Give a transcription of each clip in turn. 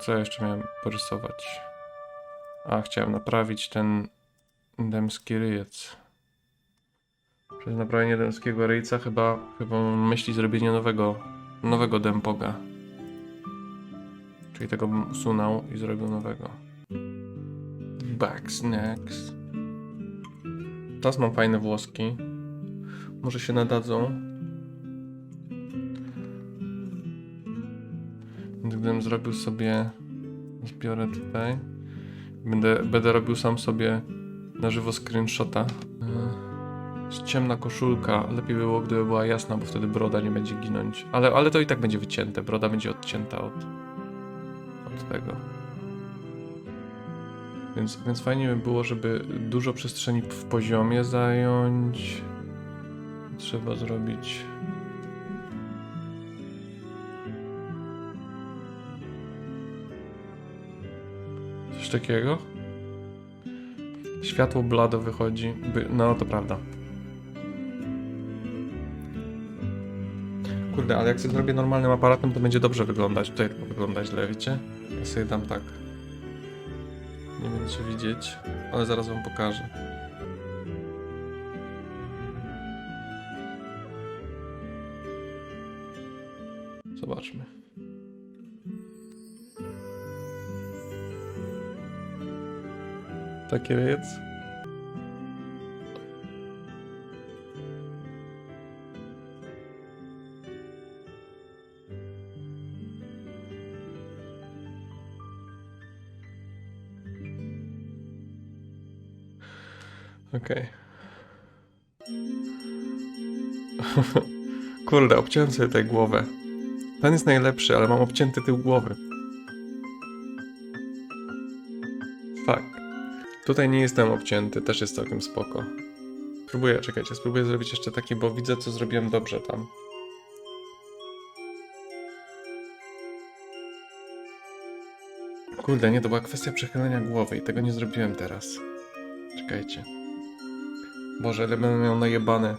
Co jeszcze miałem porysować? A, chciałem naprawić ten dębski ryjec. Przez naprawienie dębskiego ryjca chyba, chyba myśli zrobienie nowego, nowego dępoga. Czyli tego bym usunął i zrobił nowego. Back snacks. Teraz mam fajne włoski. Może się nadadzą. Gdybym zrobił sobie. Zbiorę tutaj. Będę, będę robił sam sobie na żywo screenshota. Jest ciemna koszulka. Lepiej by było, gdyby była jasna, bo wtedy broda nie będzie ginąć. Ale, ale to i tak będzie wycięte. Broda będzie odcięta od, od tego. Więc, więc fajnie by było, żeby dużo przestrzeni w poziomie zająć. Trzeba zrobić. Takiego? Światło blado wychodzi. No to prawda. Kurde, ale jak sobie zrobię normalnym aparatem, to będzie dobrze wyglądać. Tutaj tylko wygląda źle, wiecie? Ja sobie dam tak. Nie będziecie widzieć, ale zaraz wam pokażę. Zobaczmy. Taki ryjec. Okej. Kurde, obciąłem sobie tę głowę. Ten jest najlepszy, ale mam obcięty tył głowy. Fuck. Tutaj nie jestem obcięty, też jest całkiem spoko. Spróbuję, czekajcie, spróbuję zrobić jeszcze taki, bo widzę, co zrobiłem dobrze tam. Kurde, nie, to była kwestia przechylenia głowy i tego nie zrobiłem teraz. Czekajcie. Boże, ale będę miał najebane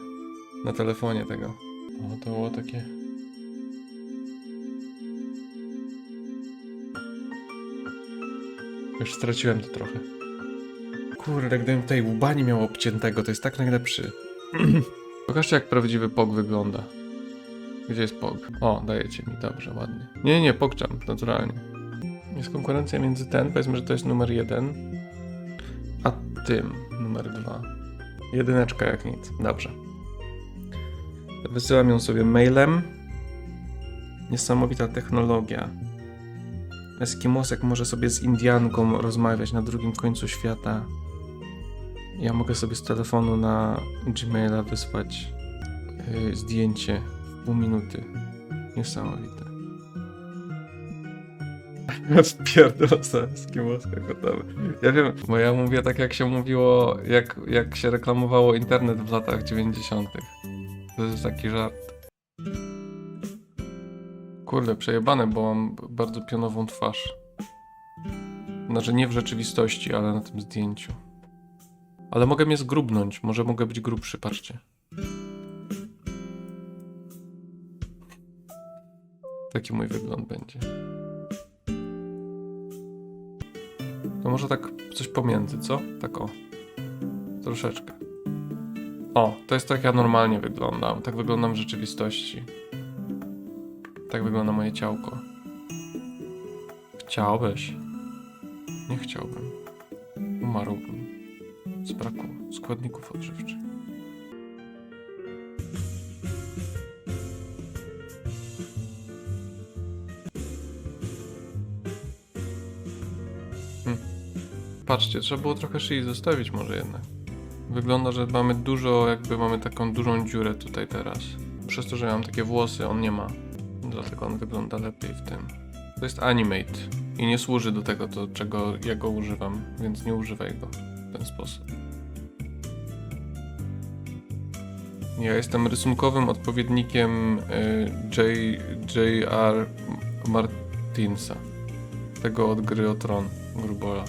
na telefonie tego. O, to było takie... Już straciłem to trochę. Kurde, gdybym tutaj łba nie miał obciętego, to jest tak najlepszy. Pokażcie, jak prawdziwy POG wygląda. Gdzie jest POG? O, dajecie mi, dobrze, ładnie. Nie, nie, POGChamp, naturalnie. Jest konkurencja między ten, powiedzmy, że to jest numer jeden, a tym, numer dwa. Jedyneczka jak nic, dobrze. Wysyłam ją sobie mailem. Niesamowita technologia. Eskimosek może sobie z Indianką rozmawiać na drugim końcu świata. Ja mogę sobie z telefonu na Gmaila wysłać yy, zdjęcie w pół minuty. Niesamowite. Wpierdol sobie Eskimoska gotowy. Ja wiem, bo ja mówię tak jak się mówiło, jak, jak się reklamowało internet w latach 90. To jest taki żart. Kurde, przejebane, bo mam bardzo pionową twarz. Znaczy nie w rzeczywistości, ale na tym zdjęciu. Ale mogę mnie zgrubnąć, może mogę być grubszy, patrzcie. Taki mój wygląd będzie. To może tak coś pomiędzy, co? Tak o. Troszeczkę. O, to jest tak ja normalnie wyglądam. Tak wyglądam w rzeczywistości. Tak wygląda moje ciałko. Chciałbyś? Nie chciałbym. Umarłbym. Z braku składników odżywczych. Hm. Patrzcie, trzeba było trochę szyi zostawić może jednak. Wygląda, że mamy dużo, jakby mamy taką dużą dziurę tutaj teraz. Przez to, że mam takie włosy, on nie ma. Dlatego on wygląda lepiej w tym. To jest animate i nie służy do tego, do czego ja go używam, więc nie używaj go ten sposób. Ja jestem rysunkowym odpowiednikiem J- J.R. Martinsa. Tego od gry o Tron, Grubola.